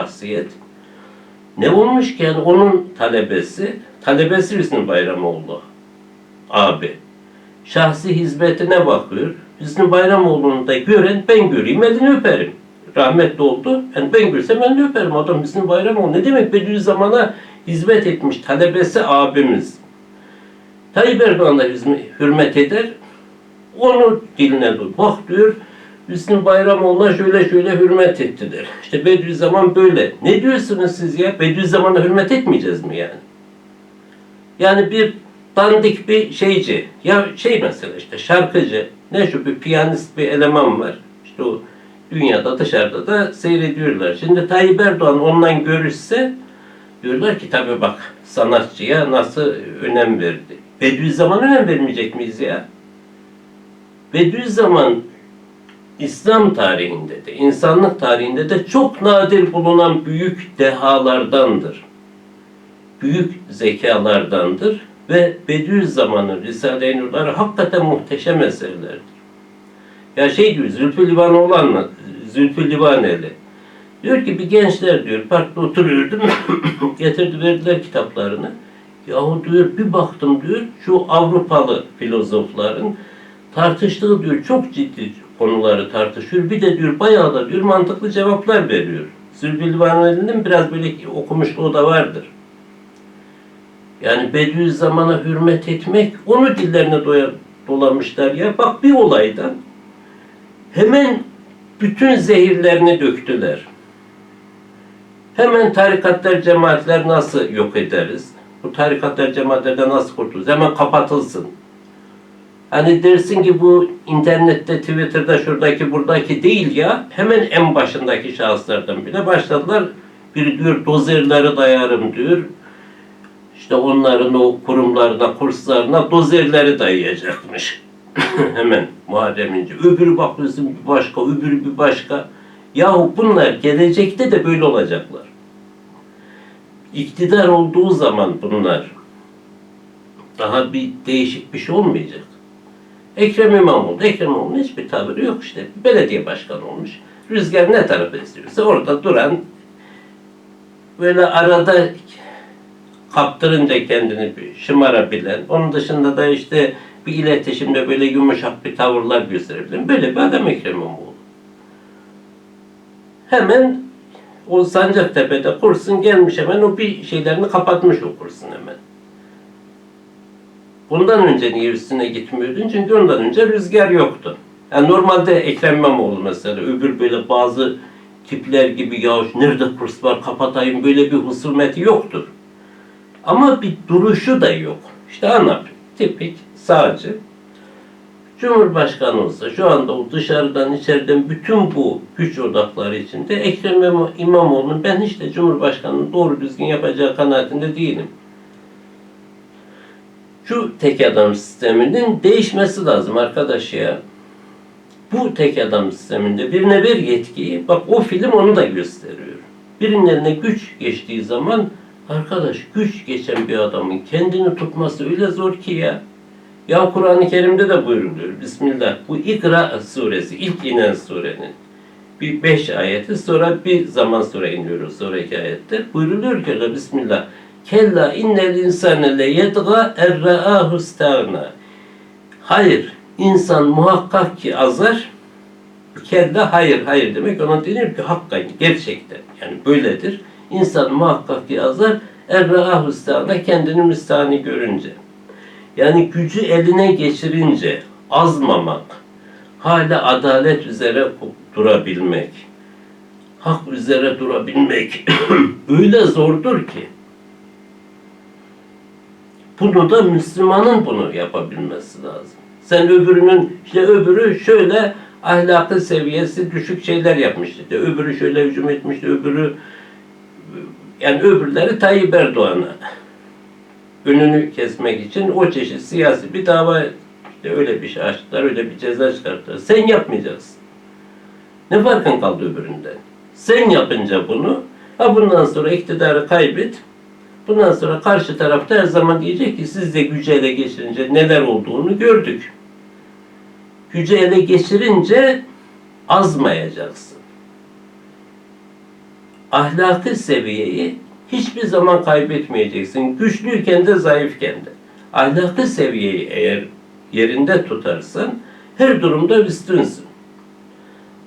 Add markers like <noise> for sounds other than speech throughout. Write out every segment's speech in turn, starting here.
şahsiyet. Ne olmuş ki yani onun talebesi, talebesi Hüsnü Bayramoğlu abi. Şahsi hizmetine bakıyor. Hüsnü Bayramoğlu'nu da gören ben göreyim elini öperim. Rahmetli oldu. Yani ben görsem elini öperim. Adam Hüsnü Bayramoğlu ne demek Bediüzzaman'a hizmet etmiş talebesi abimiz. Tayyip Erdoğan da hürmet eder. Onu diline dur. Bak diyor Hüsnü Bayramoğlu'na şöyle şöyle hürmet ettiler. İşte Bediüzzaman böyle. Ne diyorsunuz siz ya? Bediüzzaman'a hürmet etmeyeceğiz mi yani? Yani bir dandik bir şeyci. Ya şey mesela işte şarkıcı. Ne şu bir piyanist bir eleman var. İşte o dünyada dışarıda da seyrediyorlar. Şimdi Tayyip Erdoğan ondan görüşse diyorlar ki tabii bak sanatçıya nasıl önem verdi. Bediüzzaman önem vermeyecek miyiz ya? Bediüzzaman İslam tarihinde de, insanlık tarihinde de çok nadir bulunan büyük dehalardandır. Büyük zekalardandır ve Bediüzzaman'ın Risale-i Nurları hakikaten muhteşem eserlerdir. Ya şey diyor, Zülfü Livanoğlu anlat, Zülfü Livaneli. Diyor ki bir gençler diyor, parkta oturuyordum, <coughs> getirdi verdiler kitaplarını. Yahu diyor bir baktım diyor, şu Avrupalı filozofların tartıştığı diyor çok ciddi konuları tartışıyor. Bir de diyor bayağı da diyor mantıklı cevaplar veriyor. Zülfü Livaneli'nin biraz böyle okumuşluğu da vardır. Yani Bediüzzaman'a hürmet etmek, onu dillerine doya, dolamışlar ya. Bak bir olaydan hemen bütün zehirlerini döktüler. Hemen tarikatlar, cemaatler nasıl yok ederiz? Bu tarikatlar, cemaatlerden nasıl kurtuluruz? Hemen kapatılsın. Hani dersin ki bu internette, Twitter'da, şuradaki, buradaki değil ya. Hemen en başındaki şahıslardan bile başladılar. Biri diyor dozerleri dayarım diyor. İşte onların o kurumlarına, kurslarına dozerleri dayayacakmış. <laughs> Hemen Muharrem İnce. Öbürü bakıyorsun bir başka, öbürü bir başka. Yahu bunlar gelecekte de böyle olacaklar. İktidar olduğu zaman bunlar daha bir değişik bir şey olmayacak. Ekrem İmamoğlu, Ekrem İmamoğlu'nun hiçbir tavırı yok işte. Belediye başkanı olmuş. Rüzgar ne tarafa istiyorsa orada duran böyle arada kaptırınca kendini şımarabilen, onun dışında da işte bir iletişimde böyle yumuşak bir tavırlar gösterebilen böyle bir adam Ekrem İmamoğlu. Hemen o Sancaktepe'de kursun gelmiş hemen o bir şeylerini kapatmış o kursun hemen. Bundan önce niye gitmiyordun? Çünkü ondan önce rüzgar yoktu. Yani normalde Ekrem İmamoğlu mesela öbür böyle bazı tipler gibi ya nerede kurs var kapatayım böyle bir husumeti yoktur. Ama bir duruşu da yok. İşte ANAP tipik sağcı. Cumhurbaşkanı olsa şu anda o dışarıdan içeriden bütün bu güç odakları içinde Ekrem İmam- İmamoğlu'nun ben hiç de Cumhurbaşkanı'nın doğru düzgün yapacağı kanaatinde değilim. Şu tek adam sisteminin değişmesi lazım arkadaş ya. Bu tek adam sisteminde birine bir yetkiyi, bak o film onu da gösteriyor. Birinin eline güç geçtiği zaman arkadaş güç geçen bir adamın kendini tutması öyle zor ki ya. Ya Kur'an-ı Kerim'de de buyuruluyor. Bismillah. Bu İkra suresi, ilk inen surenin. Bir beş ayeti sonra bir zaman sonra iniyoruz sonraki ayette. Buyuruluyor ki Bismillah. Kella innel insane le yedga erra'ahu stağna. Hayır, insan muhakkak ki azar. Kella hayır, hayır demek ona denir ki hakikaten, gerçekten. Yani böyledir. İnsan muhakkak ki azar. Erra'ahu stağna kendini müstahni görünce. Yani gücü eline geçirince azmamak, hala adalet üzere durabilmek, hak üzere durabilmek <clears throat> öyle zordur ki. Bunu da Müslümanın bunu yapabilmesi lazım. Sen öbürünün, işte öbürü şöyle ahlakı seviyesi düşük şeyler yapmıştı. İşte öbürü şöyle hücum etmişti, öbürü yani öbürleri Tayyip Erdoğan'a önünü kesmek için o çeşit siyasi bir dava işte öyle bir şey açtılar, öyle bir ceza çıkarttılar. Sen yapmayacaksın. Ne farkın kaldı öbüründen? Sen yapınca bunu, ha bundan sonra iktidarı kaybet, bundan sonra karşı tarafta her zaman diyecek ki siz de gücü ele geçirince neler olduğunu gördük. Gücü ele geçirince azmayacaksın. ahlaki seviyeyi hiçbir zaman kaybetmeyeceksin. Güçlüyken de zayıfken de. Ahlaki seviyeyi eğer yerinde tutarsan her durumda üstünsün.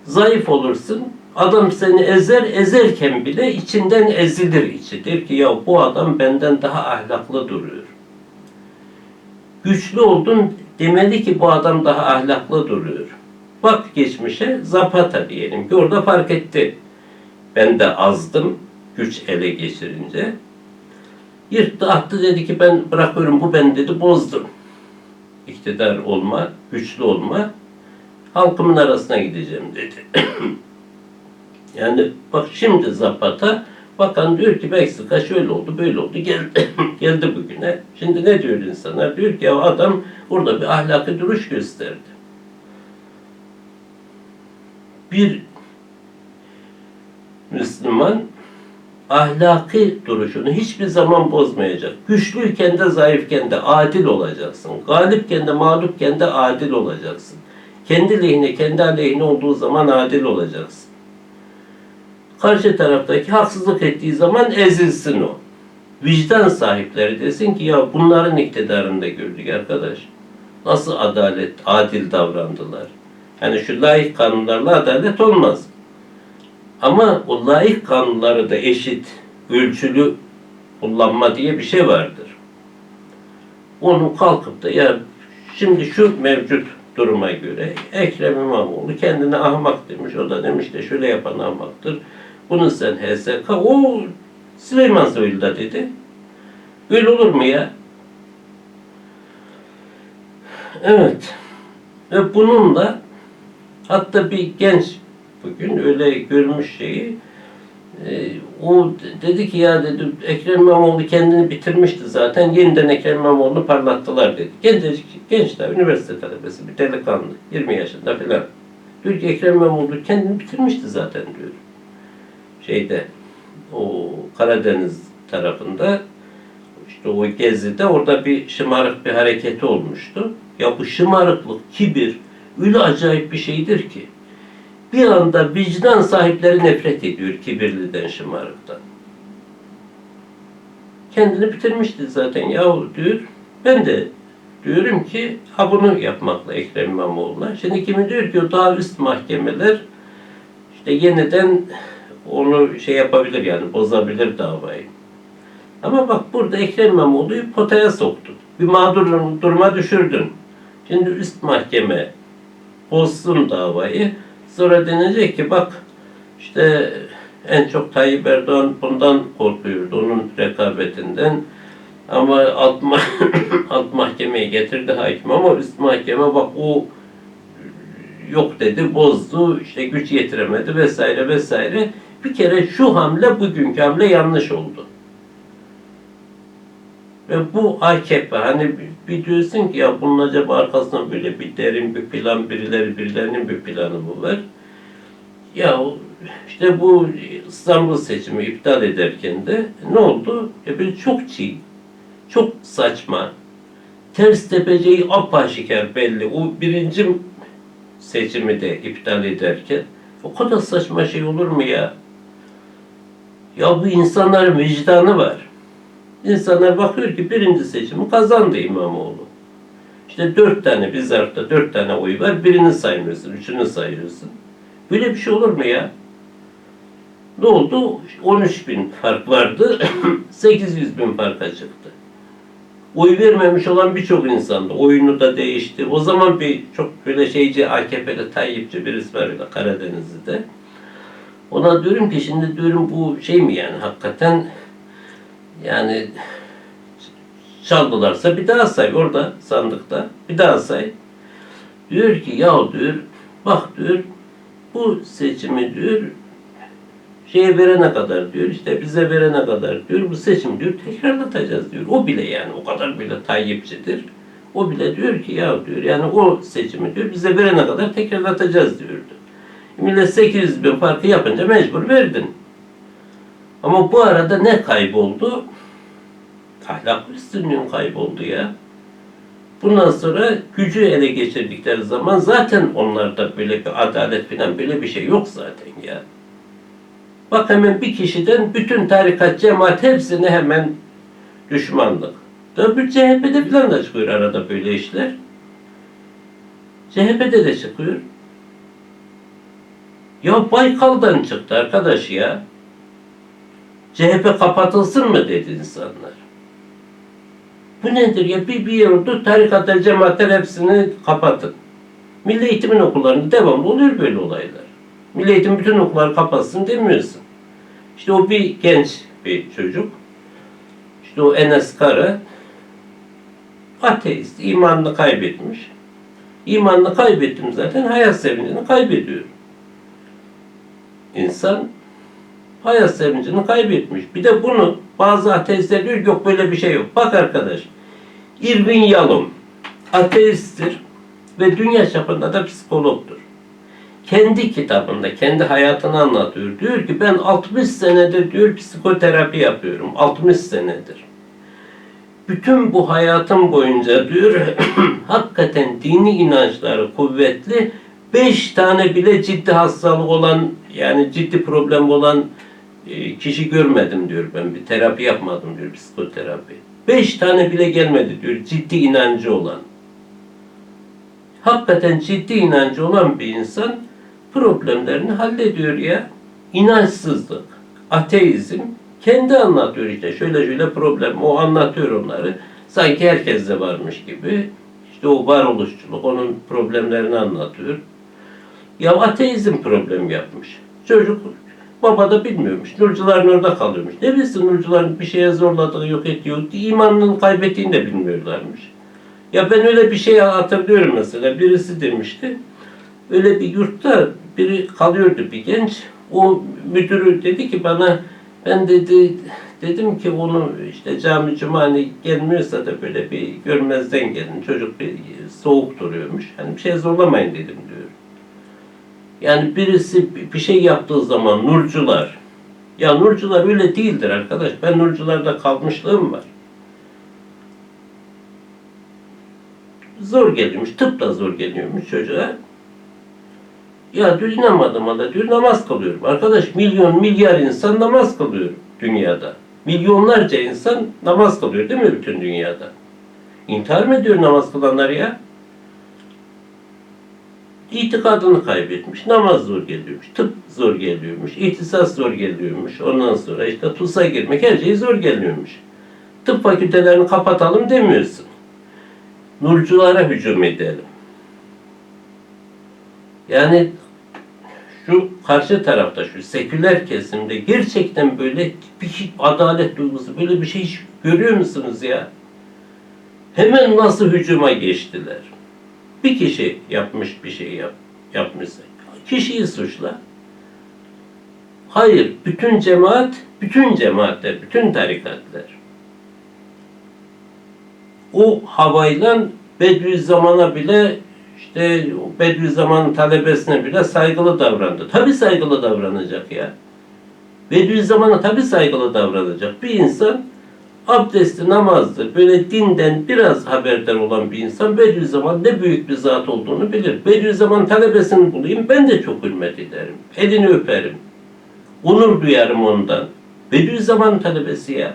Zayıf olursun. Adam seni ezer, ezerken bile içinden ezilir içi. Der ki ya bu adam benden daha ahlaklı duruyor. Güçlü oldun demeli ki bu adam daha ahlaklı duruyor. Bak geçmişe Zapata diyelim ki orada fark etti. Ben de azdım güç ele geçirince. Yırttı attı dedi ki ben bırakıyorum bu ben dedi bozdum. İktidar olma, güçlü olma, halkımın arasına gideceğim dedi. <clears throat> yani bak şimdi Zapata bakan diyor ki Meksika şöyle oldu böyle oldu geldi, <clears throat> geldi bugüne. Şimdi ne diyor insanlar? Diyor ki ya adam burada bir ahlaki duruş gösterdi. Bir Müslüman ahlaki duruşunu hiçbir zaman bozmayacak. Güçlüyken de zayıfken de adil olacaksın. Galipken de mağlupken de adil olacaksın. Kendi lehine, kendi aleyhine olduğu zaman adil olacaksın. Karşı taraftaki haksızlık ettiği zaman ezilsin o. Vicdan sahipleri desin ki ya bunların iktidarında gördük arkadaş. Nasıl adalet, adil davrandılar. Yani şu layık kanunlarla adalet olmaz. Ama o layık kanunları da eşit, ölçülü kullanma diye bir şey vardır. Onu kalkıp da ya şimdi şu mevcut duruma göre Ekrem İmamoğlu kendine ahmak demiş. O da demiş de şöyle yapan ahmaktır. Bunu sen HSK, o Süleyman Soylu da dedi. Öyle olur mu ya? Evet. Ve bununla hatta bir genç bugün öyle görmüş şeyi e, o dedi ki ya dedi Ekrem İmamoğlu kendini bitirmişti zaten yeniden Ekrem İmamoğlu'nu parlattılar dedi. Gencecik, genç daha üniversite talebesi bir delikanlı 20 yaşında falan. Diyor ki Ekrem İmamoğlu kendini bitirmişti zaten diyor. Şeyde o Karadeniz tarafında işte o gezide orada bir şımarık bir hareketi olmuştu. Ya bu şımarıklık, kibir öyle acayip bir şeydir ki bir anda vicdan sahipleri nefret ediyor kibirliden, şımarıktan. Kendini bitirmişti zaten yahu diyor. Ben de diyorum ki ha bunu yapmakla Ekrem İmamoğlu'na. Şimdi kimi diyor ki o daha üst mahkemeler işte yeniden onu şey yapabilir yani bozabilir davayı. Ama bak burada Ekrem İmamoğlu'yu potaya soktun. Bir mağdur duruma düşürdün. Şimdi üst mahkeme bozsun davayı. Sonra denecek ki bak işte en çok Tayyip Erdoğan bundan korkuyordu, onun rekabetinden. Ama alt, ma- <coughs> alt mahkemeye getirdi hakim ama üst mahkeme bak o yok dedi, bozdu, işte güç yetiremedi vesaire vesaire. Bir kere şu hamle bugünkü hamle yanlış oldu. Ve bu AKP hani bir diyorsun ki ya bunun acaba arkasında böyle bir derin bir plan, birileri birilerinin bir planı mı var? Ya işte bu İstanbul seçimi iptal ederken de ne oldu? Ya böyle çok çiğ, çok saçma, ters tepeceği apaşikar belli. O birinci seçimi de iptal ederken o kadar saçma şey olur mu ya? Ya bu insanların vicdanı var. İnsanlar bakıyor ki birinci seçimi kazandı İmamoğlu. İşte dört tane bir zarfta dört tane oy var. Birini saymıyorsun, üçünü sayıyorsun. Böyle bir şey olur mu ya? Ne oldu? 13 bin fark vardı. <clears throat> 800 bin farka çıktı. Oy vermemiş olan birçok insandı. Oyunu da değişti. O zaman bir çok böyle şeyci AKP'li Tayyipçi birisi var öyle Karadenizli'de. Ona diyorum ki şimdi diyorum bu şey mi yani hakikaten yani çaldılarsa bir daha say orada sandıkta. Bir daha say. Diyor ki ya diyor bak diyor bu seçimi diyor şeye verene kadar diyor işte bize verene kadar diyor bu seçim diyor tekrarlatacağız diyor. O bile yani o kadar bile Tayyipçidir. O bile diyor ki ya diyor yani o seçimi diyor bize verene kadar tekrarlatacağız diyordu. Millet 800 bin farkı yapınca mecbur verdin. Ama bu arada ne kayboldu? Ahlak üstünlüğün kayboldu ya. Bundan sonra gücü ele geçirdikleri zaman zaten onlarda böyle bir adalet falan böyle bir şey yok zaten ya. Bak hemen bir kişiden bütün tarikat, cemaat hepsine hemen düşmanlık. Tabi CHP'de falan da çıkıyor arada böyle işler. CHP'de de çıkıyor. Ya Baykal'dan çıktı arkadaş ya. CHP kapatılsın mı dedi insanlar. Bu nedir ya? Bir, bir yurdu tarikatlar, cemaatler hepsini kapatın. Milli eğitimin okullarında devamlı oluyor böyle olaylar. Milli eğitim bütün okulları kapatsın demiyorsun. İşte o bir genç bir çocuk. İşte o Enes Kara ateist, imanını kaybetmiş. İmanını kaybettim zaten, hayat sevincini kaybediyor. İnsan hayat sevincini kaybetmiş. Bir de bunu bazı ateistler diyor yok böyle bir şey yok. Bak arkadaş, Irvin Yalom ateisttir ve dünya çapında da psikologdur. Kendi kitabında, kendi hayatını anlatıyor. Diyor ki ben 60 senedir diyor psikoterapi yapıyorum. 60 senedir. Bütün bu hayatım boyunca diyor <clears throat> hakikaten dini inançları kuvvetli beş tane bile ciddi hastalık olan yani ciddi problem olan e, kişi görmedim diyor ben bir terapi yapmadım diyor psikoterapi. Beş tane bile gelmedi diyor ciddi inancı olan. Hakikaten ciddi inancı olan bir insan problemlerini hallediyor ya. İnançsızlık, ateizm kendi anlatıyor işte şöyle şöyle problem o anlatıyor onları. Sanki herkeste varmış gibi. İşte o varoluşçuluk onun problemlerini anlatıyor. Ya ateizm problem yapmış. Çocuk baba da bilmiyormuş. Nurcuların orada kalıyormuş. Ne bilsin Nurcuların bir şeye zorladığı yok ediyor. İmanını kaybettiğini de bilmiyorlarmış. Ya ben öyle bir şey hatırlıyorum mesela. Birisi demişti. Öyle bir yurtta biri kalıyordu bir genç. O müdürü dedi ki bana ben dedi dedim ki onu işte cami cuma hani gelmiyorsa da böyle bir görmezden gelin. Çocuk bir soğuk duruyormuş. Hani bir şey zorlamayın dedim diyor. Yani birisi bir şey yaptığı zaman nurcular ya nurcular öyle değildir arkadaş. Ben nurcularda kalmışlığım var. Zor geliyormuş. Tıp da zor geliyormuş çocuğa. Ya diyor inanmadım da diyor namaz kılıyorum. Arkadaş milyon milyar insan namaz kılıyor dünyada. Milyonlarca insan namaz kılıyor değil mi bütün dünyada? İntihar mı ediyor namaz kılanlar ya? İtikadını kaybetmiş. Namaz zor geliyormuş. Tıp zor geliyormuş. İhtisas zor geliyormuş. Ondan sonra işte TUS'a girmek her şey zor geliyormuş. Tıp fakültelerini kapatalım demiyorsun. Nurculara hücum edelim. Yani şu karşı tarafta şu seküler kesimde gerçekten böyle bir adalet duygusu böyle bir şey hiç görüyor musunuz ya? Hemen nasıl hücuma geçtiler? Bir kişi yapmış bir şey yap, yapmışsa kişiyi suçla. Hayır, bütün cemaat, bütün cemaatler, bütün tarikatlar o havayla Bediüzzaman'a bile işte Bediüzzaman'ın talebesine bile saygılı davrandı. Tabi saygılı davranacak ya. Bediüzzaman'a tabi saygılı davranacak. Bir insan abdesti, namazdır, böyle dinden biraz haberdar olan bir insan Bediüzzaman ne büyük bir zat olduğunu bilir. Bediüzzaman talebesini bulayım, ben de çok hürmet ederim. Elini öperim. Onur duyarım ondan. Bediüzzaman talebesi ya.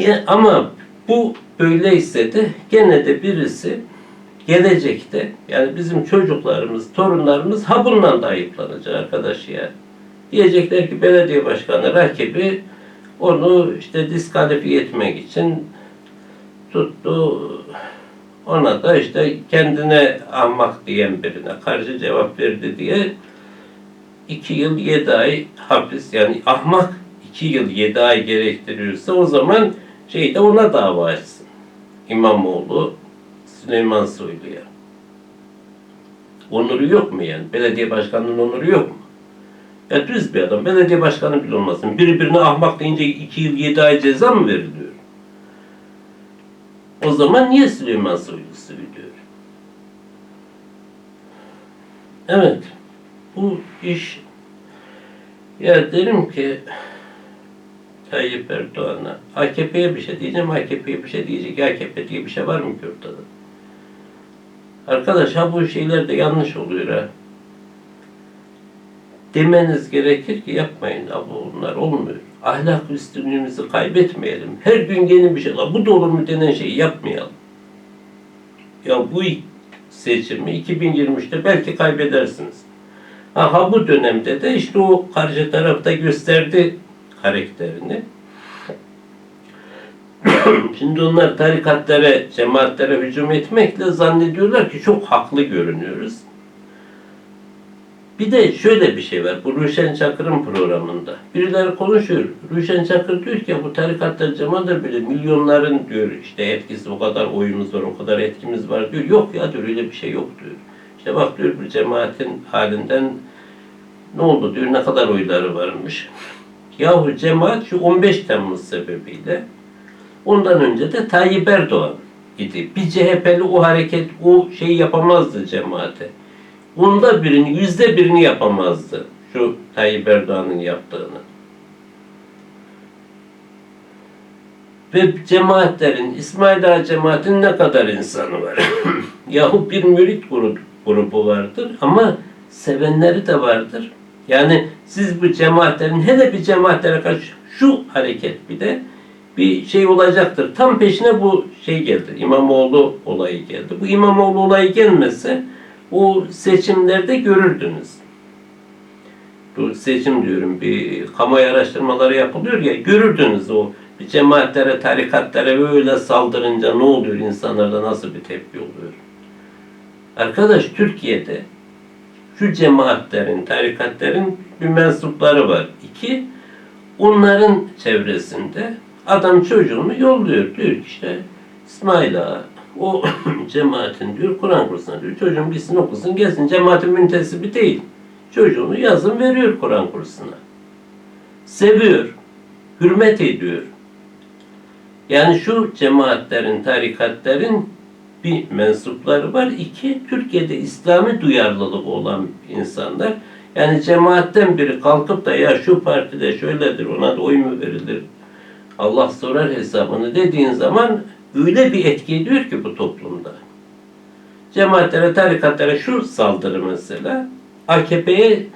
Ya, ama bu öyleyse de gene de birisi gelecekte yani bizim çocuklarımız, torunlarımız ha bundan da ayıplanacak arkadaş ya. Diyecekler ki belediye başkanı rakibi onu işte diskalifiye etmek için tuttu ona da işte kendine ahmak diyen birine karşı cevap verdi diye iki yıl yedi ay hapis yani ahmak iki yıl yedi ay gerektiriyorsa o zaman şeyde ona dava açsın. İmamoğlu Süleyman Soylu'ya. Onuru yok mu yani? Belediye başkanının onuru yok mu? Ya düz bir adam. Belediye başkanı bile olmasın. Biri birine ahmak deyince iki yıl yedi ay ceza mı veriliyor? O zaman niye Süleyman Soylu söylüyor? Evet. Bu iş ya derim ki Tayyip Erdoğan'a AKP'ye bir şey diyeceğim, AKP'ye bir şey diyecek. AKP diye bir şey var mı ki ortada? Arkadaş ha bu şeyler de yanlış oluyor ha. Demeniz gerekir ki yapmayın abi bunlar olmuyor. Ahlak üstünlüğümüzü kaybetmeyelim. Her gün yeni bir şey. "La Bu da olur mu denen şeyi yapmayalım. Ya bu seçimi 2023'te belki kaybedersiniz. Aha bu dönemde de işte o karşı tarafta gösterdi karakterini. <clears throat> Şimdi onlar tarikatlara, cemaatlere hücum etmekle zannediyorlar ki çok haklı görünüyoruz. Bir de şöyle bir şey var. Bu Ruşen Çakır'ın programında. Birileri konuşuyor. Ruşen Çakır diyor ki bu tarikatlar cemaatler böyle milyonların diyor işte etkisi o kadar oyumuz var, o kadar etkimiz var diyor. Yok ya diyor öyle bir şey yok diyor. İşte bak diyor bu cemaatin halinden ne oldu diyor ne kadar oyları varmış. Yahu cemaat şu 15 Temmuz sebebiyle ondan önce de Tayyip Erdoğan idi. Bir CHP'li o hareket, o şeyi yapamazdı cemaate. Onda birini, yüzde birini yapamazdı. Şu Tayyip Erdoğan'ın yaptığını. Ve cemaatlerin, İsmail Ağa cemaatin ne kadar insanı var? <coughs> Yahu bir mürit grubu, grubu vardır ama sevenleri de vardır. Yani siz bu cemaatlerin, hele bir cemaatlere karşı şu hareket bir de bir şey olacaktır. Tam peşine bu şey geldi. İmamoğlu olayı geldi. Bu İmamoğlu olayı gelmese o seçimlerde görürdünüz. Bu seçim diyorum bir kamuoyu araştırmaları yapılıyor ya görürdünüz o bir cemaatlere, tarikatlara böyle saldırınca ne oluyor insanlarda nasıl bir tepki oluyor. Arkadaş Türkiye'de şu cemaatlerin, tarikatların bir mensupları var. İki, onların çevresinde adam çocuğunu yolluyor. Diyor ki işte İsmail Ağa, o <coughs> cemaatin diyor Kur'an kursuna diyor. Çocuğum gitsin okusun gelsin. Cemaatin müntesibi değil. Çocuğunu yazın veriyor Kur'an kursuna. Seviyor. Hürmet ediyor. Yani şu cemaatlerin, tarikatlerin bir mensupları var. İki, Türkiye'de İslami duyarlılık olan insanlar. Yani cemaatten biri kalkıp da ya şu partide şöyledir ona da oy mu verilir? Allah sorar hesabını dediğin zaman öyle bir etki ediyor ki bu toplumda. Cemaatlere, tarikatlara şu saldırı mesela AKP'ye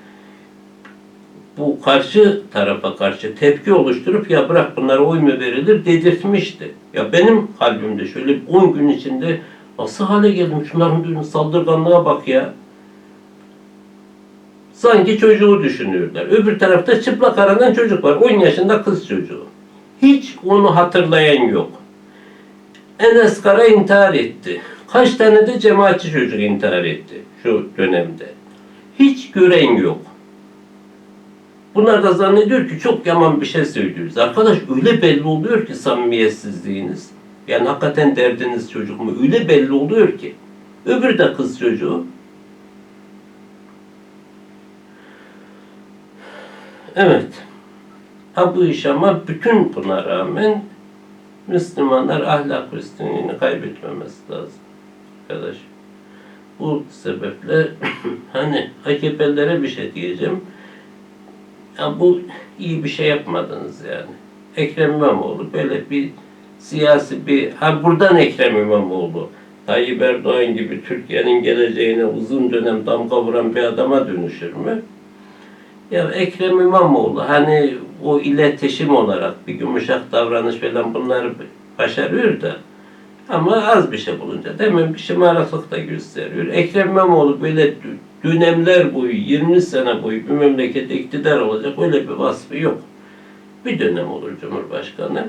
bu karşı tarafa karşı tepki oluşturup ya bırak bunlara oy mu verilir dedirtmişti. Ya benim kalbimde şöyle 10 gün içinde nasıl hale geldim şunların birinin saldırganlığa bak ya. Sanki çocuğu düşünüyorlar. Öbür tarafta çıplak aranan çocuk var. 10 yaşında kız çocuğu. Hiç onu hatırlayan yok. Enes Kara intihar etti. Kaç tane de cemaatçi çocuk intihar etti şu dönemde. Hiç gören yok. Bunlar da zannediyor ki çok yaman bir şey söylüyoruz. Arkadaş öyle belli oluyor ki samimiyetsizliğiniz. Yani hakikaten derdiniz çocuk mu? Öyle belli oluyor ki. Öbür de kız çocuğu. Evet. Ha bu iş ama bütün buna rağmen Müslümanlar ahlak üstünlüğünü kaybetmemesi lazım. Arkadaş. Bu sebeple <clears throat> hani AKP'lilere bir şey diyeceğim. Ya bu iyi bir şey yapmadınız yani. Ekrem İmamoğlu böyle bir siyasi bir ha buradan Ekrem İmamoğlu Tayyip Erdoğan gibi Türkiye'nin geleceğine uzun dönem damga vuran bir adama dönüşür mü? Ya Ekrem İmamoğlu hani o iletişim olarak bir yumuşak davranış falan bunları başarıyor da ama az bir şey bulunca demin bir şımarıklık da gösteriyor. Ekrem İmamoğlu böyle dönemler boyu, 20 sene boyu bir memlekete iktidar olacak öyle bir vasfı yok. Bir dönem olur Cumhurbaşkanı.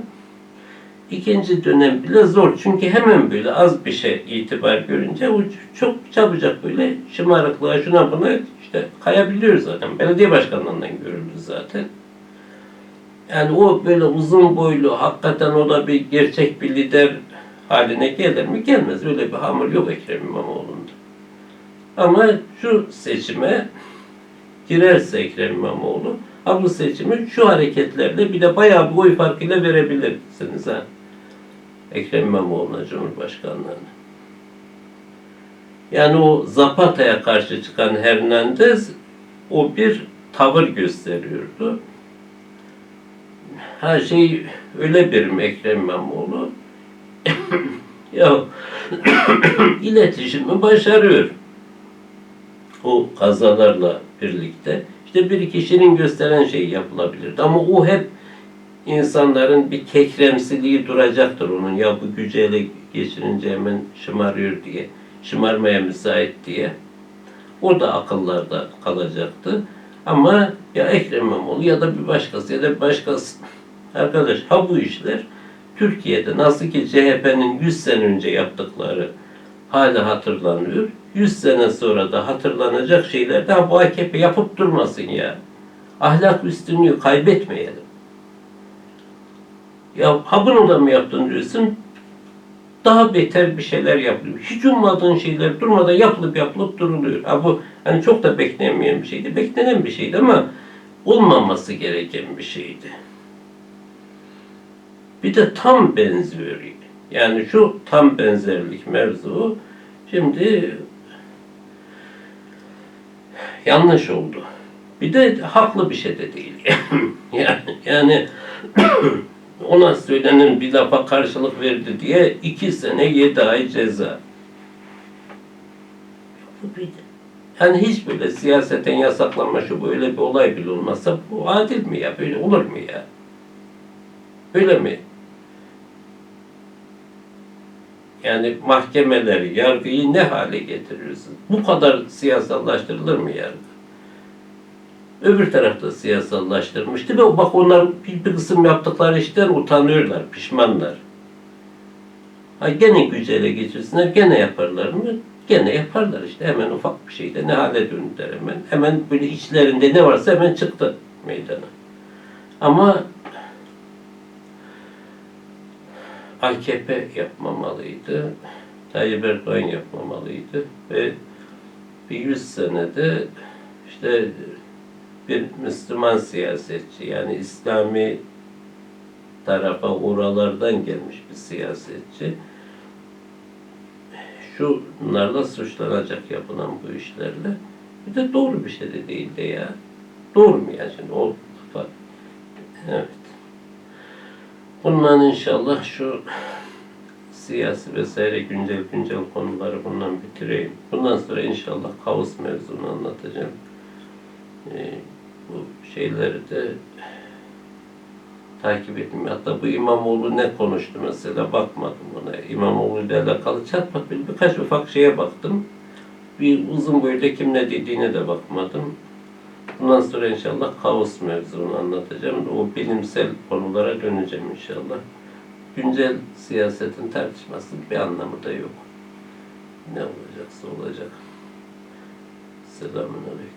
İkinci dönem bile zor. Çünkü hemen böyle az bir şey itibar görünce o çok çabucak böyle şımarıklığa şuna buna işte kayabiliyor zaten. Belediye başkanlarından görüldü zaten. Yani o böyle uzun boylu, hakikaten o da bir gerçek bir lider haline gelir mi? Gelmez. Öyle bir hamur yok Ekrem İmamoğlu'nda. Ama şu seçime girerse Ekrem İmamoğlu, ha bu seçimi şu hareketlerle bir de bayağı bir oy farkıyla verebilirsiniz ha. Ekrem İmamoğlu'na Cumhurbaşkanlığına. Yani o Zapata'ya karşı çıkan Hernandez o bir tavır gösteriyordu. Ha şey öyle bir Ekrem İmamoğlu? <coughs> ya <coughs> iletişimi başarıyor. O kazalarla birlikte. İşte bir kişinin gösteren şey yapılabilirdi. Ama o hep insanların bir kekremsiliği duracaktır onun. Ya bu gücü ele geçirince hemen şımarıyor diye. Şımarmaya müsait diye. O da akıllarda kalacaktı. Ama ya Ekrem İmamoğlu ya da bir başkası ya da bir başkası. Arkadaş ha bu işler Türkiye'de nasıl ki CHP'nin 100 sene önce yaptıkları hala hatırlanıyor. 100 sene sonra da hatırlanacak şeyler de ha bu AKP yapıp durmasın ya. Ahlak üstünlüğü kaybetmeyelim. Ya ha bunu da mı yaptın diyorsun? Daha beter bir şeyler yapılıyor. Hiç ummadığın şeyler durmadan yapılıp yapılıp duruluyor. Ha bu hani çok da beklenmeyen bir şeydi. Beklenen bir şeydi ama olmaması gereken bir şeydi. Bir de tam benziyor. Yani şu tam benzerlik mevzu şimdi yanlış oldu. Bir de haklı bir şey de değil. <laughs> yani, yani <clears throat> ona söylenen bir lafa karşılık verdi diye iki sene yedi ay ceza. Yani hiç böyle siyaseten yasaklanma şu böyle bir olay bile olmasa bu adil mi ya? Böyle olur mu ya? Öyle mi? Yani mahkemeleri, yargıyı ne hale getiriyorsun? Bu kadar siyasallaştırılır mı yargı? Öbür tarafta siyasallaştırmıştı ve bak onlar bir, bir kısım yaptıkları işten utanıyorlar, pişmanlar. Ha gene gücü ele geçirsinler, gene yaparlar mı? Gene yaparlar işte hemen ufak bir şeyde ne hale döndüler hemen. Hemen böyle içlerinde ne varsa hemen çıktı meydana. Ama AKP yapmamalıydı. Tayyip Erdoğan yapmamalıydı. Ve bir yüz senede işte bir Müslüman siyasetçi yani İslami tarafa oralardan gelmiş bir siyasetçi şunlarla suçlanacak yapılan bu işlerle. Bir de doğru bir şey de değil de ya. Doğru mu ya şimdi o evet. Bundan inşallah şu siyasi vesaire güncel güncel konuları bundan bitireyim. Bundan sonra inşallah kaos mevzunu anlatacağım. Ee, bu şeyleri de takip ettim. Hatta bu İmamoğlu ne konuştu mesela bakmadım buna. İmamoğlu ile alakalı çat bak bir, birkaç ufak şeye baktım. Bir uzun boyuyla kim ne dediğine de bakmadım. Bundan sonra inşallah kaos mevzunu anlatacağım. O bilimsel konulara döneceğim inşallah. Güncel siyasetin tartışması bir anlamı da yok. Ne olacaksa olacak. Selamun Aleyküm.